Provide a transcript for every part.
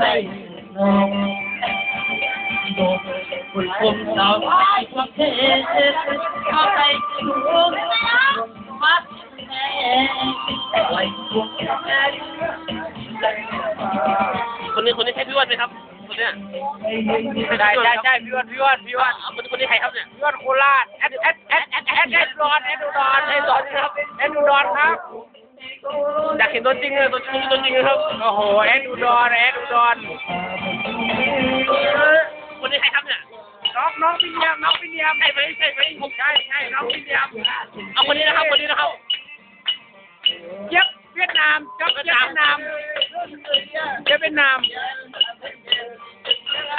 ให้นองโดนคุณผมสาวประเทศเข้าใจถึงวัดแม่ไว้พวกแม่คนนี้คนนี้ใช่พี่อ้วันไหมครับคนเนี้ยใช่ใช่ใช่พี่วันพี่วันพี่วันเอาคนคนนี้ใครครับเนี่ยพี่วันโคราชแอดแอดแอดแอดแอดแอดอุดรแอดอุดรแอดอุดรครับแอดอุดรครับ อยากเห็นตัวจริงเลยตัวจริงตัวจริงนะครับ โอ้โหแอดอุดรแอดอุดรคนนี้ใครครับเนี่ย น้องน้องพี่เนียมน้องพี่เนียมใช่ไหมใช่ไหมใช่ใช่น้องพี่เนียมเอาคนนี้นะครับคนนี้นะครับเย็บเวียดนามจับเย็บเวียดนามเย็บเวียดนาม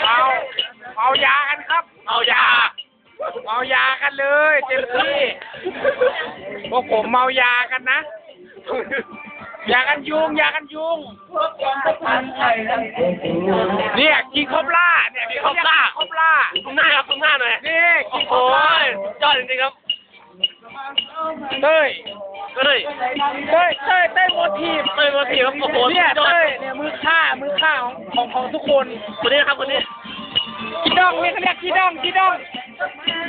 เอาเอายากันครับ เอายาเมายากันเลยเต็มที่พวกผมเมายากันนะ ยากันยุงยากันยุง เนี่ยกินครบล่าเนี่ยมีครบล่าครบล่าตรงหน้าครับตรงหน้าหน่อยนี่กิโอ้นโหครบล่ายอดจริงๆครับเต้ยเฮ้ยเต้ยเต้ยเต้ยโมทีฟเฮ้ยมาทีครับโอ้โหเนี่ยยอดเต้ยเนี่ยมือฆ่ามือฆ่าของของของทุกคนคนนี้นะครับคนนี้กีดองเนี่ยเขาเรียกกีดองกีดอง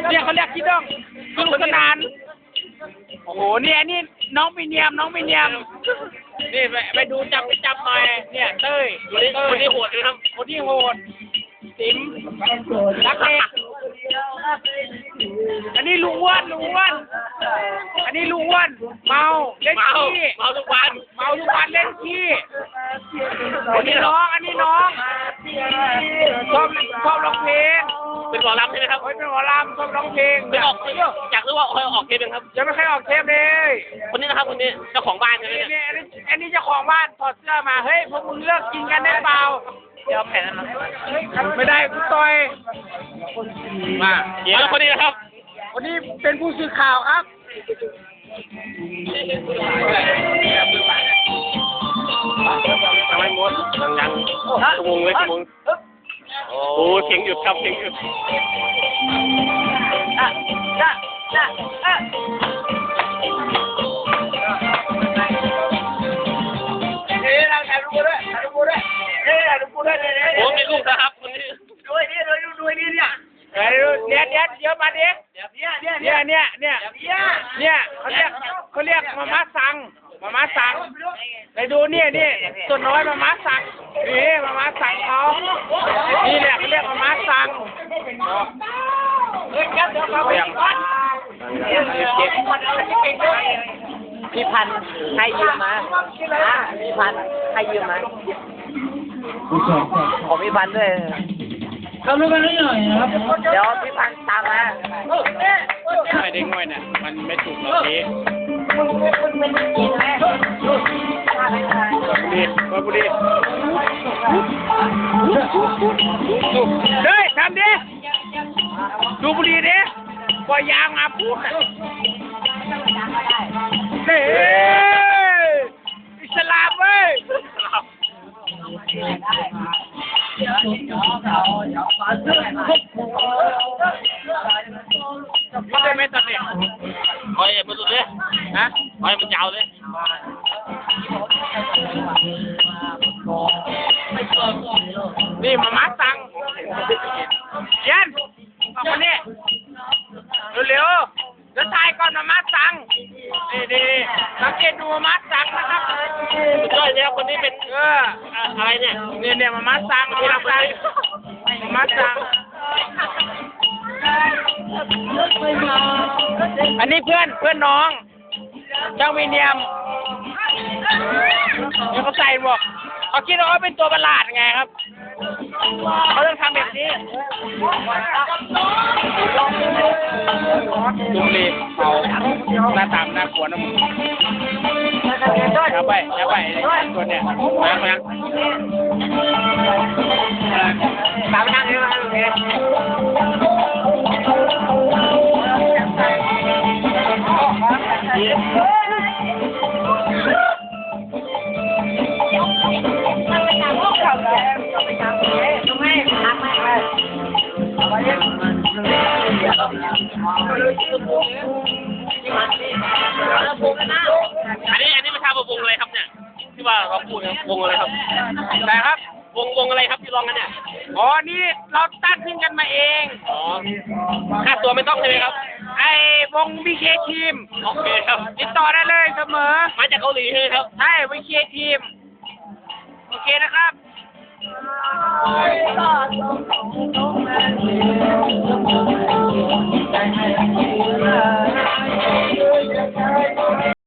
เนี่ยเขาเรียกกีดองสนุกสนานโอ้โหเนี่ยนี่ น้องมีเนียม น้องมีเนียม นี่ไปไปดูจับไปจับหน่อยเนี่ยเต้ยคนนี้เต้ยคนนี้โหดเลยครับคนที่โหดติ๋มรักเด็กอันนี้ลุงอ้วนลุงอ้วนอันนี้ลุงอ้วนเมาเล่นเมาขี้เมาทุกวันเมาทุกวันเล่นขี้อันนี้น้องอันนี้น้องชอบชอบร้องเพลงเป็นหมอลำใช่ไหมครับโอ้ยเป็นหมอลำชอบร้องเพลงไม่ออก อยากรู้ว่าเคยออกเทปยังครับ ยังไม่เคยออกเทปเลยคนนี้นะครับคนนี้เจ้าของบ้านใช่ไหมนี่เนี่ยนี่อันนี้อันนี้เจ้าของบ้านถอดเสื้อมา เฮ้ยพวกมึงเลิกกินกันได้เปล่า เดี๋ยวแผ่นนั้นไม่ได้กูต่อย มาเดี๋ยวคนนี้นะครับวันนี้เป็นผู้สื่อข่าวครับทำไมมดยังยังชั่วโมงเลยชั่วโมงโอ้เสียงหยุดครับเสียงหยุดเฮ้ ยเราถ่ายรูปด้วยถ่ายรูปด้วยเฮ้ยถ่ายรูปด้วยโอ้มีลูกนะครับคนนี้ด้วยนี่ด้วยด้วยนี่เนี่ยเดี๋ยวเดี๋ยวเดี๋ยวมาดิเนี่ยเนี่ยเนี่ยเนี่ยเขาเรียกเขาเรียกมาม่าสั่งมาม่าสั่งไปดูเนี่ยนี่ส่วนน้อยมาม่าสั่งนี่มาม่าสั่งเขานี่เนี่ยเขาเรียกมาม่าสั่ง พี่พันให้ยืมมาพี่พันให้ยืมมาผมพี่พันด้วยทำด้วยกันนิดหน่อยนะครับ เดี๋ยวพี่พันตามมาไม่ได้ง่อยนี่ยมันไม่ถูกหรอกทีกินไหมดีมาบุรีเฮ้ยทำดิดูบุรีดิ ปล่อยยางมาพูดเฮ้ยอิสลามเว้ยพูดได้ไหมตอนนี้คอยมันสุดเลยฮะคอยมันยาวเลยนี่มามา นี่นี่สังเกตดูมามาสั่งนะครับสุดยแล้วคนนี้เป็นเอออะไรเนี่ยเนี่ยเนี่ยมามาสั่งมามาสั่งมามาสั่งอันนี้เพื่อนเพื่อนน้องเจ้ามีเนียมเดี๋ยวเขาใส่บอก เขาคิดว่าเขาเป็นตัวประหลาดไงครับ เขาต้องทำแบบนี้ดูรีเอาหน้าตามหน้ากลัวนะมึงอย่าไปอย่าไปตัวเนี้ยมามายังตามนั่งเลยมา อันนี้อันนี้ไม่ทราบว่าวงอะไรครับเนี่ยที่ว่าเราพูดนะวงอะไรครับไหนครับ วงวงอะไรครับที่ร้องกันเนี่ยอ๋อนี่เราตั้งขึ้นกันมาเองอ๋อค่าตัวไม่ต้องใช่ไหมครับไอ้วงบีเคทีมโอเคครับติดต่อได้เลยเสมอมาจากเกาหลีใช่ไหมครับใช่บีเคทีมโอเคนะครับก็